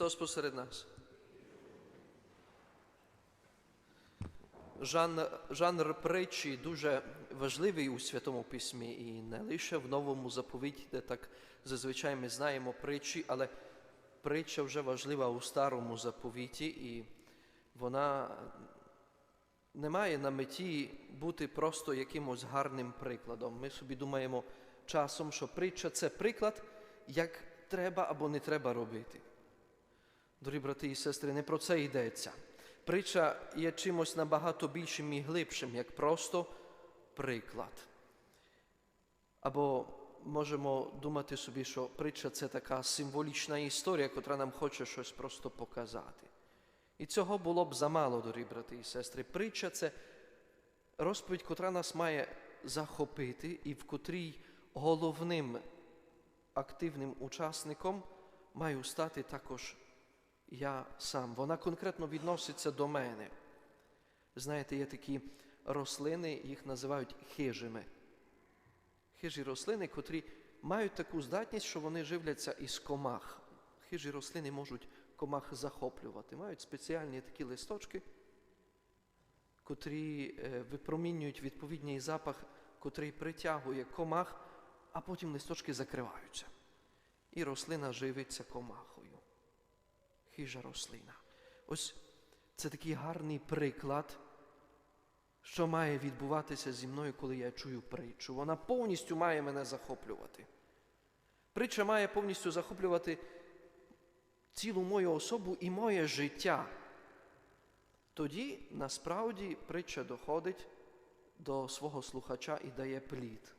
Христос посеред нас. Жанр, жанр притчі дуже важливий у Святому Письмі і не лише в новому заповіті, де так зазвичай ми знаємо притчі, але притча вже важлива у старому заповіті, і вона не має на меті бути просто якимось гарним прикладом. Ми собі думаємо часом, що притча це приклад, як треба або не треба робити. Дорогі брати і сестри, не про це йдеться. Притча є чимось набагато більшим і глибшим, як просто приклад. Або можемо думати собі, що притча це така символічна історія, яка нам хоче щось просто показати. І цього було б замало, дорогі брати і сестри. Притча це розповідь, котра нас має захопити, і в котрій головним активним учасником маю стати також я сам. Вона конкретно відноситься до мене. Знаєте, є такі рослини, їх називають хижими. Хижі рослини, котрі мають таку здатність, що вони живляться із комах. Хижі рослини можуть комах захоплювати. Мають спеціальні такі листочки, котрі е, випромінюють відповідний запах, котрий притягує комах, а потім листочки закриваються. І рослина живиться комахою. Хижа рослина. Ось це такий гарний приклад, що має відбуватися зі мною, коли я чую притчу. Вона повністю має мене захоплювати. Притча має повністю захоплювати цілу мою особу і моє життя. Тоді насправді притча доходить до свого слухача і дає плід.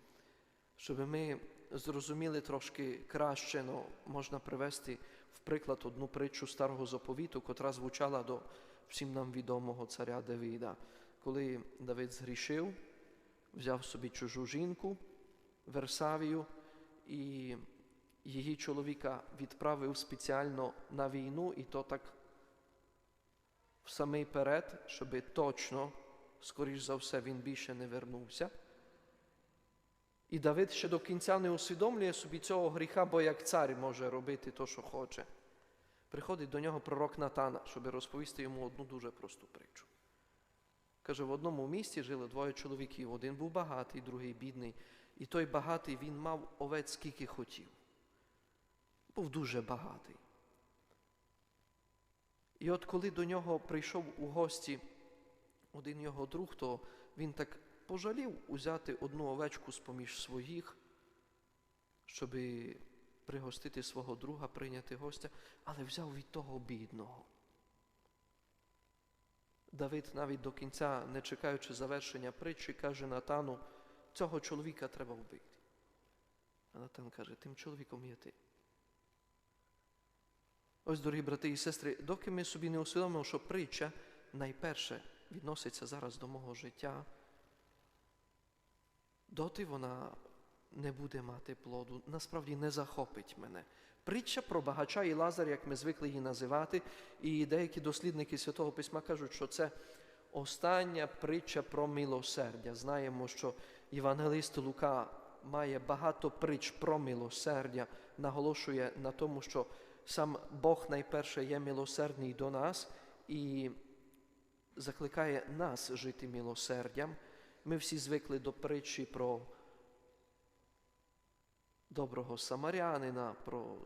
Щоб ми зрозуміли трошки краще, ну, можна привести в приклад одну притчу старого заповіту, котра звучала до всім нам відомого царя Давида. Коли Давид згрішив, взяв собі чужу жінку, Версавію, і її чоловіка відправив спеціально на війну, і то так в самий перед, щоби точно, скоріш за все, він більше не вернувся. І Давид ще до кінця не усвідомлює собі цього гріха, бо як цар може робити то, що хоче. Приходить до нього пророк Натана, щоб розповісти йому одну дуже просту притчу. Каже, в одному місті жили двоє чоловіків. Один був багатий, другий бідний. І той багатий він мав овець скільки хотів. Був дуже багатий. І от коли до нього прийшов у гості один його друг, то він так пожалів узяти одну овечку з-поміж своїх, щоб пригостити свого друга, прийняти гостя, але взяв від того бідного. Давид навіть до кінця, не чекаючи завершення притчі, каже Натану, цього чоловіка треба вбити. А Натан каже, тим чоловіком є ти. Ось, дорогі брати і сестри, доки ми собі не усвідомимо, що притча найперше відноситься зараз до мого життя, доти вона не буде мати плоду, насправді не захопить мене. Притча про багача і Лазар, як ми звикли її називати, і деякі дослідники Святого Письма кажуть, що це остання притча про милосердя. Знаємо, що Євангелист Лука має багато притч про милосердя, наголошує на тому, що сам Бог найперше є милосердний до нас і закликає нас жити милосердям. Ми всі звикли до притчі про доброго самарянина, про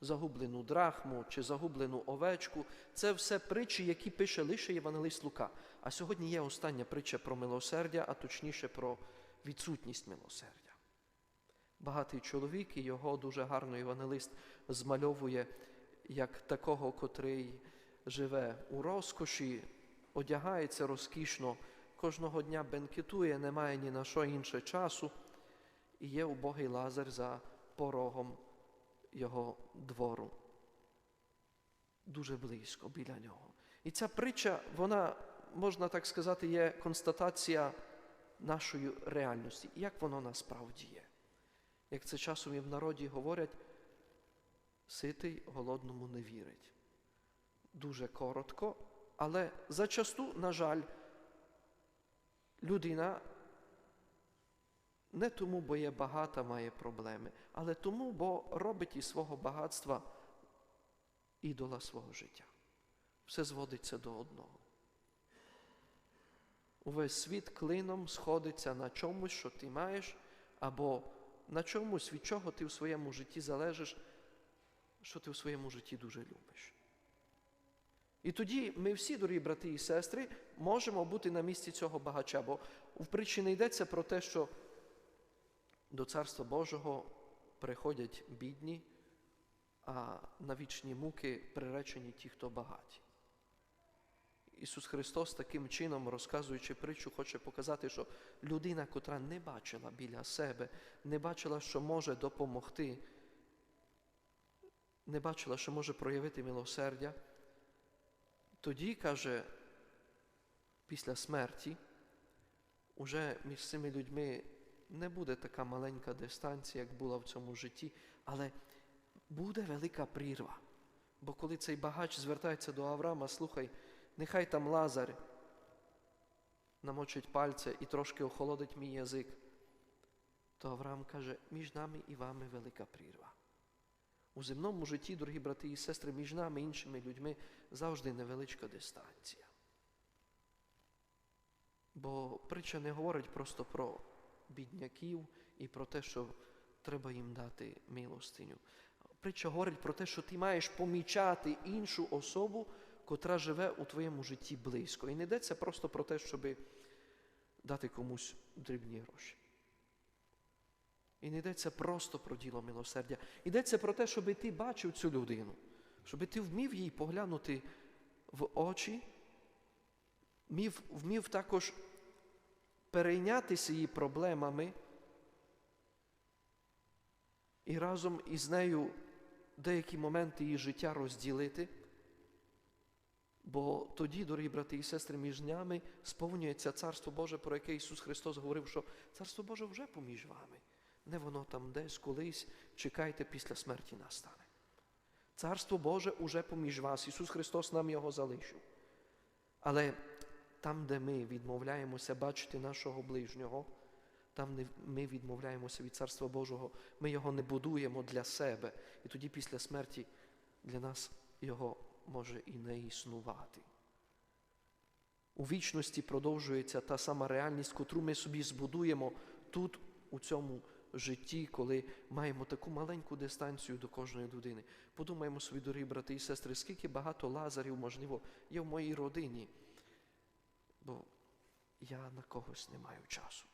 загублену драхму чи загублену овечку. Це все притчі, які пише лише Євангелист Лука. А сьогодні є остання притча про милосердя, а точніше про відсутність милосердя. Багатий чоловік і його дуже гарно євангелист змальовує як такого, котрий живе у розкоші, одягається розкішно, кожного дня бенкетує, не має ні на що інше часу, і є убогий лазар за порогом його двору. Дуже близько біля нього. І ця притча, вона, можна так сказати, є констатація нашої реальності, як воно насправді є. Як це часом і в народі говорять, ситий голодному не вірить. Дуже коротко, але зачасту, на жаль, людина не тому, бо є багата, має проблеми, але тому, бо робить із свого багатства ідола свого життя. Все зводиться до одного. Увесь світ клином сходиться на чомусь, що ти маєш, або на чомусь, від чого ти в своєму житті залежиш, що ти в своєму житті дуже любиш. І тоді ми всі, дорогі брати і сестри, можемо бути на місці цього багача, бо в притчі не йдеться про те, що до Царства Божого приходять бідні, а на вічні муки приречені ті, хто багаті. Ісус Христос таким чином, розказуючи притчу, хоче показати, що людина, котра не бачила біля себе, не бачила, що може допомогти, не бачила, що може проявити милосердя, тоді, каже, після смерті, уже між цими людьми не буде така маленька дистанція, як була в цьому житті, але буде велика прірва. Бо коли цей багач звертається до Авраама, слухай, нехай там Лазар намочить пальця і трошки охолодить мій язик, то Авраам каже, між нами і вами велика прірва. У земному житті, дорогі брати і сестри, між нами іншими людьми завжди невеличка дистанція. Бо притча не говорить просто про бідняків і про те, що треба їм дати милостиню. Притча говорить про те, що ти маєш помічати іншу особу, котра живе у твоєму житті близько. І не йдеться просто про те, щоб дати комусь дрібні гроші. І не йдеться просто про діло милосердя. Йдеться про те, щоб ти бачив цю людину, щоб ти вмів їй поглянути в очі, вмів, вмів також перейнятися її проблемами і разом із нею деякі моменти її життя розділити. Бо тоді, дорогі брати і сестри, між нами сповнюється Царство Боже, про яке Ісус Христос говорив, що Царство Боже вже поміж вами. Не воно там десь колись, чекайте, після смерті настане. Царство Боже уже поміж вас. Ісус Христос нам його залишив. Але там, де ми відмовляємося бачити нашого ближнього, там ми відмовляємося від Царства Божого, ми його не будуємо для себе. І тоді після смерті для нас його може і не існувати. У вічності продовжується та сама реальність, котру ми собі збудуємо тут, у цьому житті, коли маємо таку маленьку дистанцію до кожної людини. Подумаємо собі, дорогі брати і сестри, скільки багато лазарів, можливо, є в моїй родині, бо я на когось не маю часу.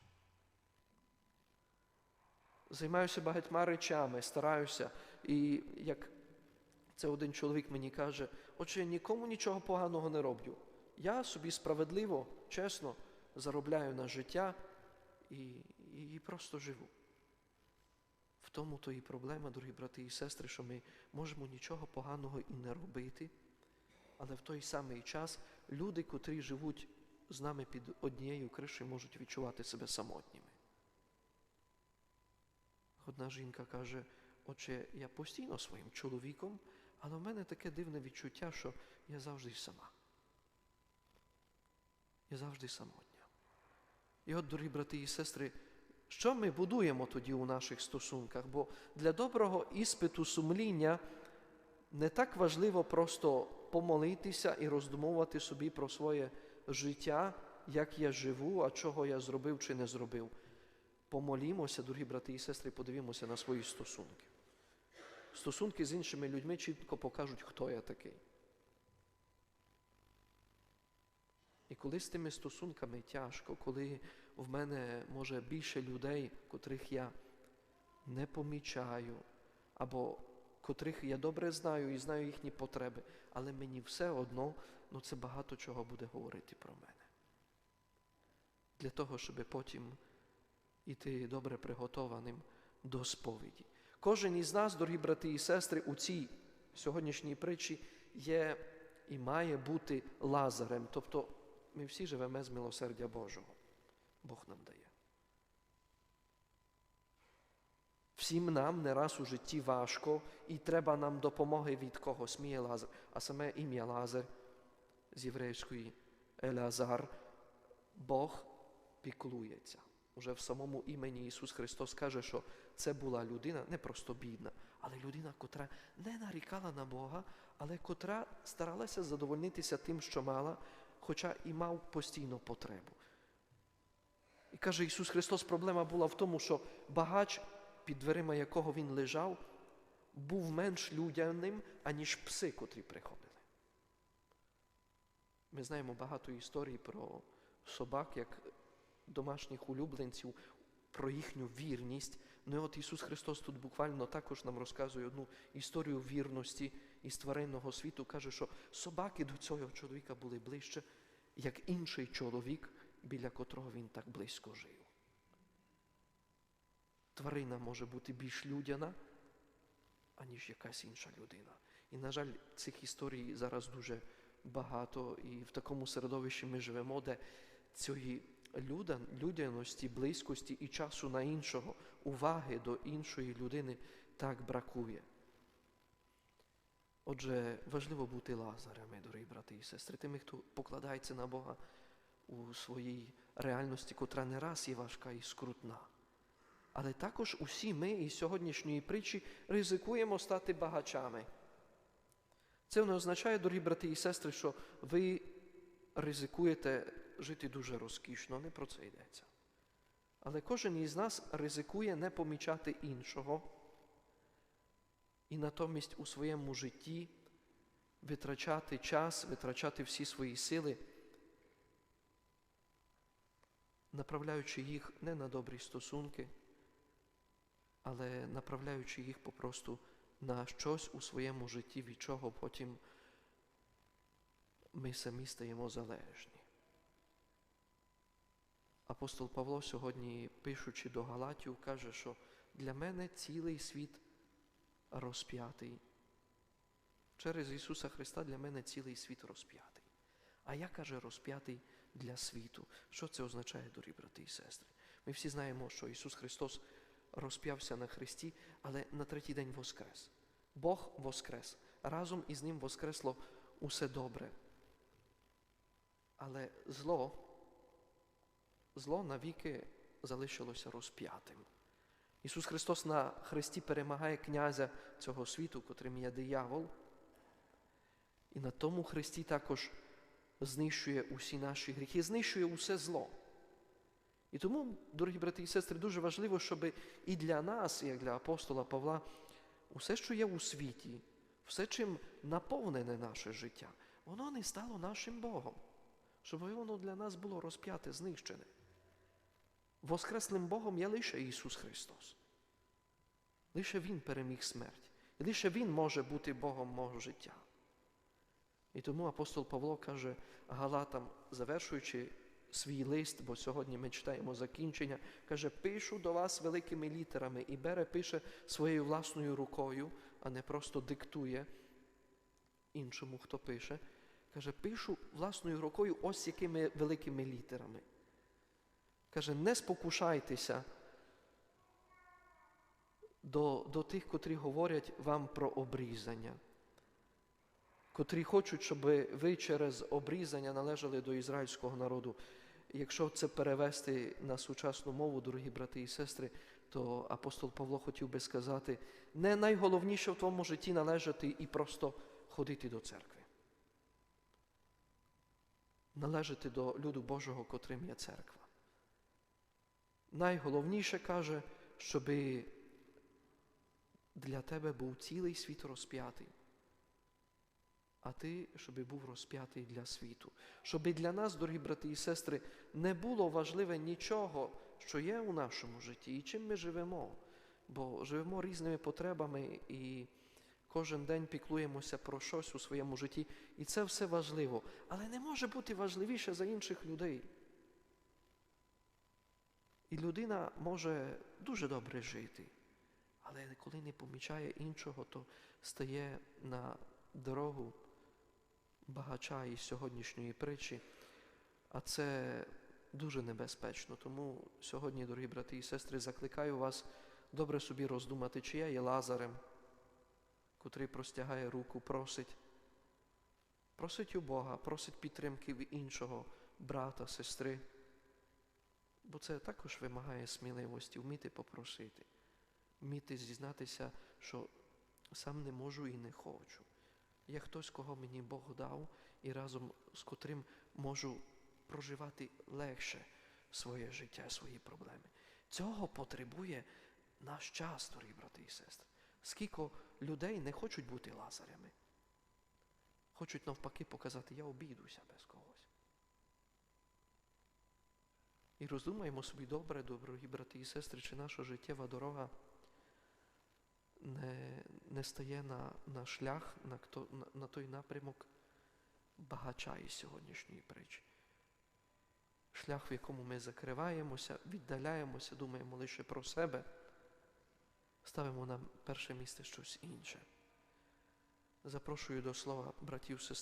Займаюся багатьма речами, стараюся. І як це один чоловік мені каже, отже, я нікому нічого поганого не роблю. Я собі справедливо, чесно заробляю на життя і, і, просто живу. Тому то і проблема, дорогі брати і сестри, що ми можемо нічого поганого і не робити, але в той самий час люди, котрі живуть з нами під однією кришею, можуть відчувати себе самотніми. Одна жінка каже, отже, я постійно своїм чоловіком, але в мене таке дивне відчуття, що я завжди сама. Я завжди самотня. І от, дорогі брати і сестри, що ми будуємо тоді у наших стосунках? Бо для доброго іспиту сумління не так важливо просто помолитися і роздумувати собі про своє життя, як я живу, а чого я зробив чи не зробив. Помолімося, дорогі брати і сестри, подивімося на свої стосунки. Стосунки з іншими людьми чітко покажуть, хто я такий. І коли з тими стосунками тяжко, коли в мене може більше людей, котрих я не помічаю, або котрих я добре знаю і знаю їхні потреби, але мені все одно ну це багато чого буде говорити про мене. Для того, щоб потім іти добре приготованим до сповіді. Кожен із нас, дорогі брати і сестри, у цій сьогоднішній притчі є і має бути лазарем. Тобто ми всі живемо з милосердя Божого. Бог нам дає. Всім нам не раз у житті важко і треба нам допомоги від когось. Мій Лазар, а саме ім'я Лазар з єврейської Елазар, Бог піклується. Уже в самому імені Ісус Христос каже, що це була людина не просто бідна, але людина, котра не нарікала на Бога, але котра старалася задовольнитися тим, що мала, хоча і мав постійно потребу. І каже Ісус Христос, проблема була в тому, що багач, під дверима якого він лежав, був менш людяним, аніж пси, котрі приходили. Ми знаємо багато історій про собак, як домашніх улюбленців, про їхню вірність. Ну і от Ісус Христос тут буквально також нам розказує одну історію вірності із тваринного світу. Каже, що собаки до цього чоловіка були ближче, як інший чоловік, біля котрого він так близько жив. Тварина може бути більш людяна, аніж якась інша людина. І, на жаль, цих історій зараз дуже багато, і в такому середовищі ми живемо, де цієї людяності, близькості і часу на іншого, уваги до іншої людини так бракує. Отже, важливо бути лазарями, дорогі брати і сестри, тими, хто покладається на Бога у своїй реальності, котра не раз є важка і скрутна. Але також усі ми із сьогоднішньої притчі ризикуємо стати багачами. Це не означає, дорогі брати і сестри, що ви ризикуєте жити дуже розкішно, не про це йдеться. Але кожен із нас ризикує не помічати іншого і натомість у своєму житті витрачати час, витрачати всі свої сили, направляючи їх не на добрі стосунки, але направляючи їх попросту на щось у своєму житті, від чого потім ми самі стаємо залежні. Апостол Павло сьогодні, пишучи до Галатів, каже, що для мене цілий світ розп'ятий. Через Ісуса Христа для мене цілий світ розп'ятий. А я каже, розп'ятий для світу. Що це означає, дорогі брати і сестри? Ми всі знаємо, що Ісус Христос розп'явся на Христі, але на третій день воскрес. Бог воскрес. Разом із Ним воскресло усе добре. Але зло, зло навіки залишилося розп'ятим. Ісус Христос на Христі перемагає князя цього світу, котрим є диявол. І на тому Христі також знищує усі наші гріхи, знищує усе зло. І тому, дорогі брати і сестри, дуже важливо, щоб і для нас, як для апостола Павла, усе, що є у світі, все, чим наповнене наше життя, воно не стало нашим Богом, щоб воно для нас було розп'яте, знищене. Воскреслим Богом є лише Ісус Христос. Лише Він переміг смерть. І лише Він може бути Богом мого життя. І тому апостол Павло каже Галатам, завершуючи свій лист, бо сьогодні ми читаємо закінчення, каже, пишу до вас великими літерами і бере, пише своєю власною рукою, а не просто диктує іншому, хто пише. Каже, пишу власною рукою ось якими великими літерами. Каже, не спокушайтеся до, до тих, котрі говорять вам про обрізання, котрі хочуть, щоб ви через обрізання належали до ізраїльського народу. Якщо це перевести на сучасну мову, дорогі брати і сестри, то апостол Павло хотів би сказати, не найголовніше в твоєму житті належати і просто ходити до церкви. Належати до люду Божого, котрим є церква. Найголовніше каже, щоби для тебе був цілий світ розп'ятий, а ти, щоб був розп'ятий для світу. Щоби для нас, дорогі брати і сестри, не було важливе нічого, що є у нашому житті і чим ми живемо. Бо живемо різними потребами і кожен день піклуємося про щось у своєму житті. І це все важливо. Але не може бути важливіше за інших людей. І людина може дуже добре жити, але коли не помічає іншого, то стає на дорогу багача із сьогоднішньої притчі, а це дуже небезпечно. Тому сьогодні, дорогі брати і сестри, закликаю вас добре собі роздумати, чи я є лазарем, котрий простягає руку, просить, просить у Бога, просить підтримки в іншого брата, сестри. Бо це також вимагає сміливості, вміти попросити, вміти зізнатися, що сам не можу і не хочу. Є хтось, кого мені Бог дав, і разом з котрим можу проживати легше своє життя, свої проблеми. Цього потребує наш час, дорогі брати і сестри. Скільки людей не хочуть бути лазарями, хочуть навпаки показати, я обійдуся без когось. І роздумаємо собі добре, дорогі брати і сестри, чи наша життєва дорога не, не стає на, на шлях, на, на, на той напрямок багача із сьогоднішньої притчі. Шлях, в якому ми закриваємося, віддаляємося, думаємо лише про себе, ставимо на перше місце щось інше. Запрошую до слова братів сестер.